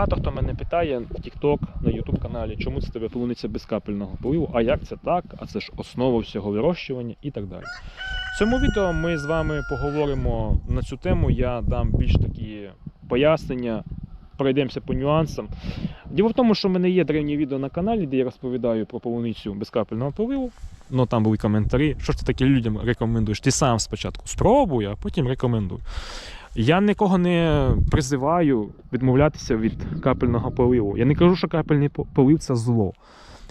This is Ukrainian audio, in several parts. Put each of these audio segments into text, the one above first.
Багато хто мене питає в TikTok, на YouTube каналі, чому це тебе полуниця без капельного поливу, а як це так, а це ж основа всього вирощування і так далі. В цьому відео ми з вами поговоримо на цю тему. Я дам більш такі пояснення, пройдемося по нюансам. Діло в тому, що в мене є древні відео на каналі, де я розповідаю про полуницю без капельного поливу. Ну там були коментарі. Що ж ти таки людям рекомендуєш? Ти сам спочатку спробуй, а потім рекомендуй. Я нікого не призиваю відмовлятися від капельного поливу. Я не кажу, що капельний полив це зло.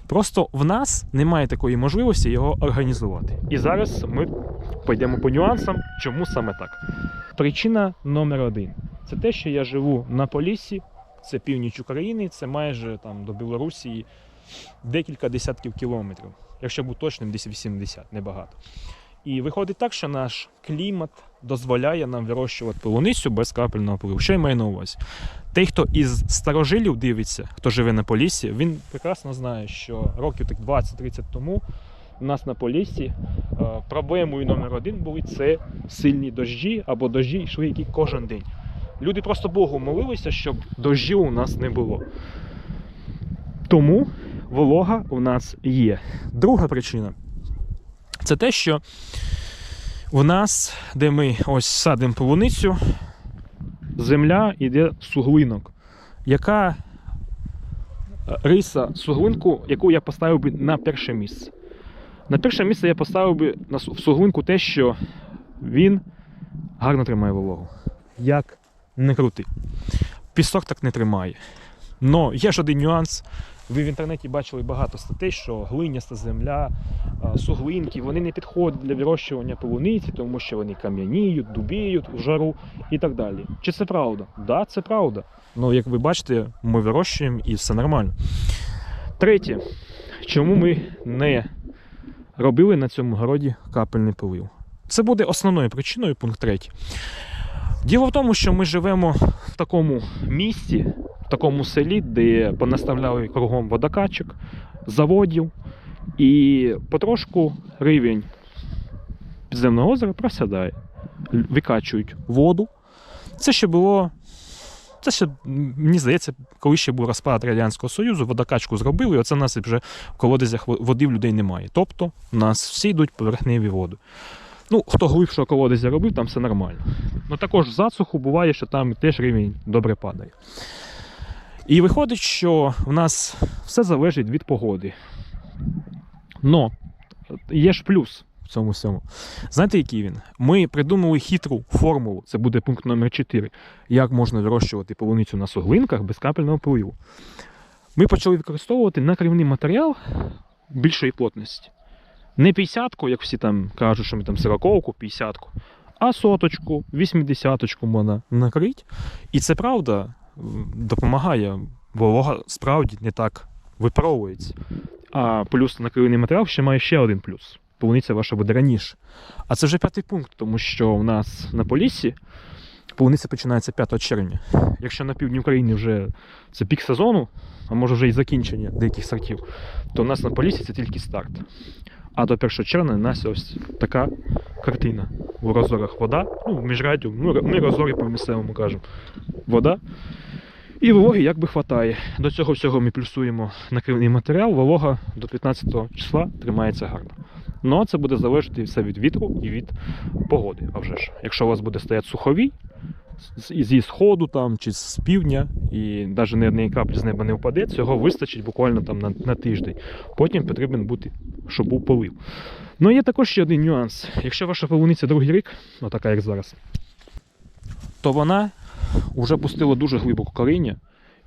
Просто в нас немає такої можливості його організувати. І зараз ми пойдемо по нюансам, чому саме так. Причина номер один це те, що я живу на Поліссі, це північ України, це майже там до Білорусі декілька десятків кілометрів. Якщо бути точним, десь 80, небагато. І виходить так, що наш клімат дозволяє нам вирощувати полуницю без капельного поливу. Що я маю на увазі? Той, хто із старожилів дивиться, хто живе на Поліссі, він прекрасно знає, що років так 20-30 тому у нас на Поліссі е, проблемою номер один були це сильні дощі або дощі йшли які кожен день. Люди просто Богу молилися, щоб дощів у нас не було. Тому волога у нас є. Друга причина це те, що у нас, де ми ось садимо полуницю, земля йде суглинок. Яка е, риса суглинку, яку я поставив би на перше місце? На перше місце я поставив би в суглинку те, що він гарно тримає вологу. Як не крути. Пісок так не тримає. Но є ж один нюанс. Ви в інтернеті бачили багато статей, що глиняста земля, суглинки, вони не підходять для вирощування полуниці, тому що вони кам'яніють, дубіють в жару і так далі. Чи це правда? Так, да, це правда. Ну, як ви бачите, ми вирощуємо і все нормально. Третє, чому ми не робили на цьому городі капельний полив? Це буде основною причиною, пункт третій. Діло в тому, що ми живемо в такому місті, в такому селі, де понаставляли кругом водокачок, заводів, і потрошку рівень підземного озера просядає. Викачують воду. Це ще було. Це ще, мені здається, коли ще був розпад Радянського Союзу, водокачку зробили, і оце в нас вже в колодязях води в людей немає. Тобто, у нас всі йдуть поверхневі води. Ну, хто глибшого колодязя робив, там все нормально. Ну також в засуху буває, що там теж рівень добре падає. І виходить, що в нас все залежить від погоди. Но є ж плюс в цьому всьому. Знаєте, який він? Ми придумали хитру формулу, це буде пункт номер 4, як можна вирощувати полуницю на суглинках без капельного поливу. Ми почали використовувати накривний матеріал більшої плотності. Не 50-ку, як всі там кажуть, що ми там 40-ку, 50-ку, а соточку, 80-ку можна накрити. І це правда допомагає. Волога справді не так випаровується. А плюс накривний матеріал ще має ще один плюс. Полуниця ваша буде раніше. А це вже п'ятий пункт, тому що у нас на Поліссі полуниця починається 5 червня. Якщо на півдні України вже це пік сезону, а може вже і закінчення деяких сортів, то у нас на Поліссі це тільки старт. А до 1 червня нас ось така картина. У розорах вода, ну, в міжрадю, ну, ми розори по місцевому кажемо. Вода. І вологи як би хватає. До цього всього ми плюсуємо накривний матеріал, волога до 15 числа тримається гарно. Ну, це буде залежати все від вітру і від погоди. А вже ж. Якщо у вас буде стояти суховій, зі сходу там, чи з півдня, і навіть ні однієї каплі з неба не впаде, цього вистачить буквально там на, на тиждень. Потім потрібен бути, щоб був полив. Ну, є також ще один нюанс. Якщо ваша полуниця другий рік, ну така як зараз, то вона вже пустила дуже глибоко коріння,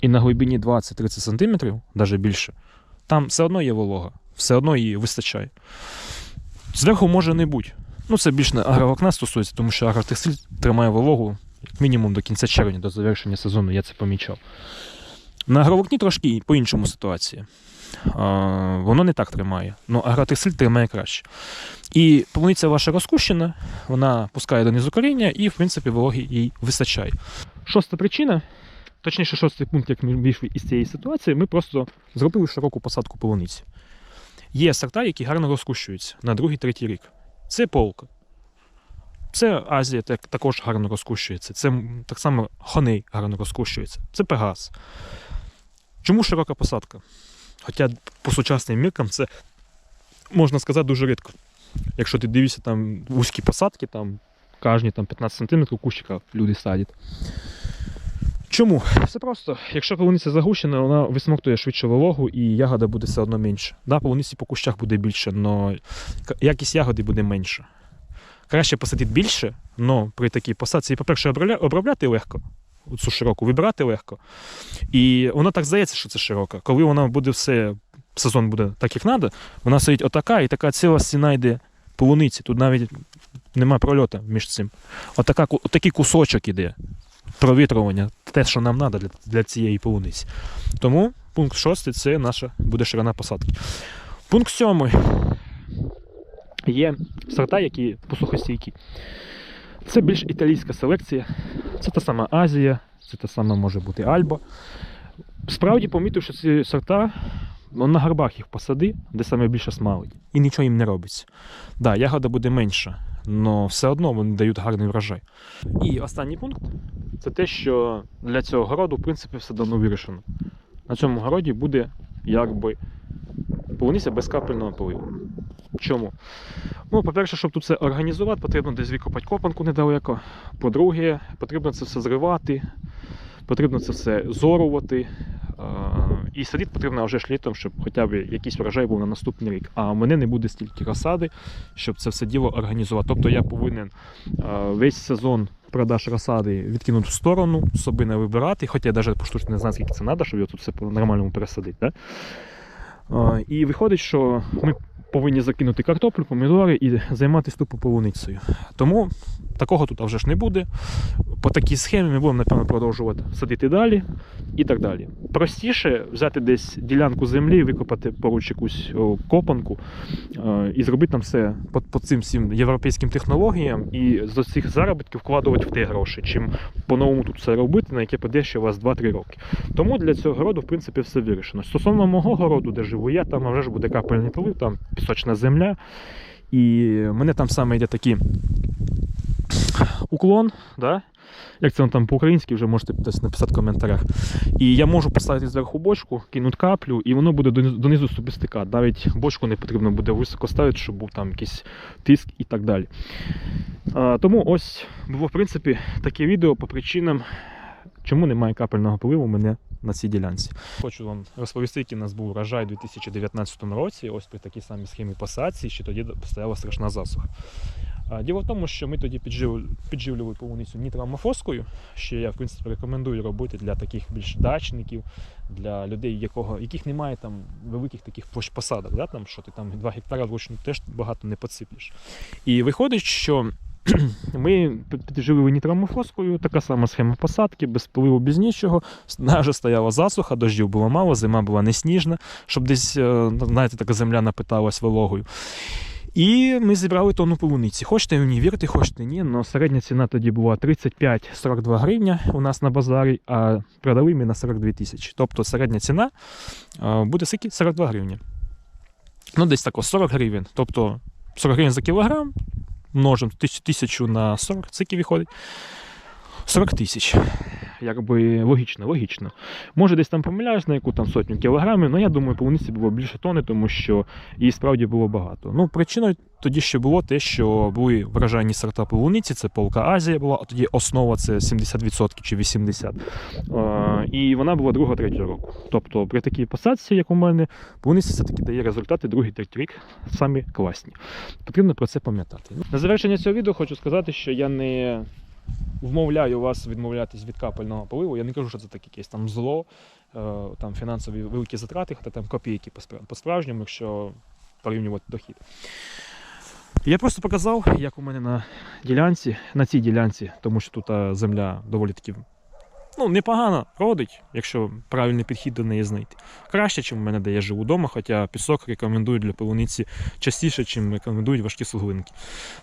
і на глибині 20-30 см, навіть більше, там все одно є волога, все одно її вистачає. Зверху може не бути. Ну, це більш на агровокна стосується, тому що агротекстиль тримає вологу мінімум до кінця червня, до завершення сезону, я це помічав. На агровокні трошки по-іншому ситуація. Воно не так тримає, але агротекстиль тримає краще. І полуниця ваша розкущена, вона пускає донизу коріння, і, в принципі, вологи їй вистачає. Шоста причина, точніше, шостий пункт, як ми вийшли із цієї ситуації, ми просто зробили широку посадку полуниці. Є сорта, які гарно розкущуються на другий, третій рік. Це полка. Це Азія так, також гарно розкущується. Це так само Хоней гарно розкущується. Це Пегас. Чому широка посадка? Хоча по сучасним міркам це можна сказати дуже рідко. Якщо ти дивишся там вузькі посадки, там кожні там, 15 см кущика люди садять. Чому? Все просто. Якщо полуниця загущена, вона висмоктує швидше вологу і ягода буде все одно менше. Да, полуниці по кущах буде більше, але якість ягоди буде менша. Краще посадити більше, але при такій посадці, по-перше, обробляти легко, цю широку, вибирати легко. І воно так здається, що це широка. Коли вона буде все, сезон буде так, як треба, вона сидить отака, і така ціла стіна йде полуниці. Тут навіть нема прольоту між цим. Отака, отакий кусочок іде. Провітрювання, те, що нам треба для, для цієї полуниці. Тому пункт шостий це наша буде ширина посадки. Пункт сьомий. Є сорта, які посухостійкі. Це більш італійська селекція. Це та сама Азія, це та сама може бути Альба. Справді помітив, що ці сорта ну, на горбах їх посади, де саме більше смалить, і нічого їм не робиться. Да, ягода буде менша, але все одно вони дають гарний врожай. І останній пункт це те, що для цього городу, в принципі, все давно вирішено. На цьому городі буде якби полуниця без капельного поливу. Чому? Ну, по-перше, щоб тут це організувати, потрібно десь викопати копанку недалеко. По-друге, потрібно це все зривати, потрібно це все зорувати. І садити потрібно вже ж літом, щоб хоча б якийсь врожай був на наступний рік. А у мене не буде стільки розсади, щоб це все діло організувати. Тобто я повинен весь сезон продаж розсади відкинути в сторону, собі не вибирати, хоча я навіть поштучно не знаю, скільки це треба, щоб його тут все по-нормальному пересадити. Да? І виходить, що ми повинні закинути картоплю, помідори і займатися тупо полуницею. Тому такого тут вже ж не буде. По такій схемі ми будемо, напевно, продовжувати садити далі і так далі. Простіше взяти десь ділянку землі, викопати поруч якусь копанку е, і зробити там все по, по цим всім європейським технологіям і з цих заробітків вкладувати в те гроші, чим по-новому тут все робити, на яке піде ще у вас 2-3 роки. Тому для цього городу, в принципі, все вирішено. Стосовно мого городу, де живу я, там вже ж буде капельний полив, там пісочна земля. І мене там саме йде такий уклон, да? як це там по-українськи, вже можете десь написати в коментарях. І я можу поставити зверху бочку, кинути каплю, і воно буде донизу собі стикати. Навіть бочку не потрібно буде високо ставити, щоб був там якийсь тиск і так далі. А, тому ось було, в принципі, таке відео по причинам, чому немає капельного поливу у мене на цій ділянці. Хочу вам розповісти, який у нас був урожай у 2019 році, ось при такій самій схемі посадці, що тоді стояла страшна засуха. Діло в тому, що ми тоді підживлювали полуницю нітроамофоскою, що я в принципі рекомендую робити для таких більш дачників, для людей, якого, яких немає там великих таких посадок, да, там, що ти там 2 гектара вручну теж багато не посиплеш. І виходить, що ми під- підживили нітроамофоскою, така сама схема посадки, без поливу, без нічого. Навіть стояла засуха, дощів було мало, зима була не сніжна, щоб десь, е, знаєте, така земля напиталась вологою. І ми зібрали тонну полуниці. Хочете мені вірте, хочете ні, але середня ціна тоді була 35-42 гривня у нас на базарі, а продали ми на 42 тисячі. Тобто середня ціна буде скільки? 42 гривні. Ну, десь тако 40 гривень. Тобто 40 гривень за кілограм, множимо тисячу на 40, це скільки виходить? 40 тисяч. Якби логічно, логічно. Може, десь там помиляюсь на яку там сотню кілограмів, але я думаю, полуниці було більше тони, тому що її справді було багато. Ну, причиною тоді ще було те, що були вражайні сорта полуниці, це полка Азія була, а тоді основа це 70% чи 80%. Е, і вона була другого третього року. Тобто при такій посадці, як у мене, полуниця все-таки дає результати другий третій рік самі класні. Потрібно про це пам'ятати. На завершення цього відео хочу сказати, що я не вмовляю вас відмовлятись від капельного поливу. Я не кажу, що це таке якесь там зло, е, там фінансові великі затрати, хоча там копійки по спра- по-справжньому, якщо порівнювати дохід. Я просто показав, як у мене на ділянці, на цій ділянці, тому що тут е, земля доволі таки ну, непогано родить, якщо правильний підхід до неї знайти. Краще, ніж у мене, де я живу вдома, хоча пісок рекомендують для полуниці частіше, ніж рекомендують важкі суглинки.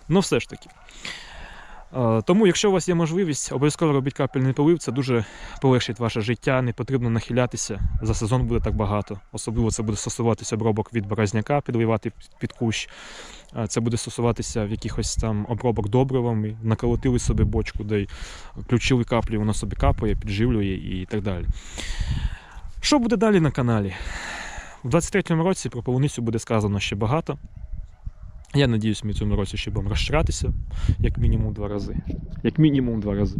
Ну, все ж таки. Е, Тому, якщо у вас є можливість, обов'язково робіть капельний полив, це дуже полегшить ваше життя, не потрібно нахилятися. За сезон буде так багато. Особливо це буде стосуватися обробок від борозняка, підливати під- кущ. Е, Це буде стосуватися в якихось там обробок добривами, наколотили собі бочку, де й включили каплі, воно собі капає, підживлює і так далі. Що буде далі на каналі? У 23-му році про полуницю буде сказано ще багато. Я надіюсь, ми цьому році ще будемо розширятися, як мінімум два рази. Як мінімум два рази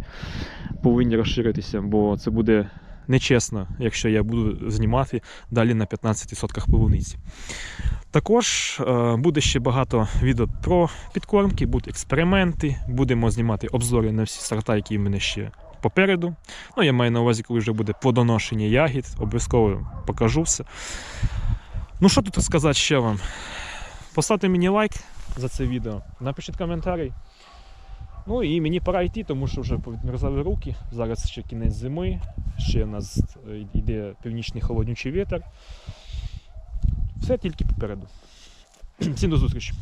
повинні розширитися, бо це буде нечесно, якщо я буду знімати далі на 15% полуниці. Також е, буде ще багато відео про підкормки, будуть експерименти, будемо знімати обзори на всі сорта, які в мене ще попереду. Ну, я маю на увазі, коли вже буде плодоношення ягід, обов'язково покажу все. Ну, що тут сказати ще вам? Поставте мені лайк за це відео, напишіть коментарі. Ну і мені пора йти, тому що вже повідмерзали руки. Зараз ще кінець зими, ще у нас е, йде північний холоднючий вітер. Все тільки попереду. Всім до зустрічі.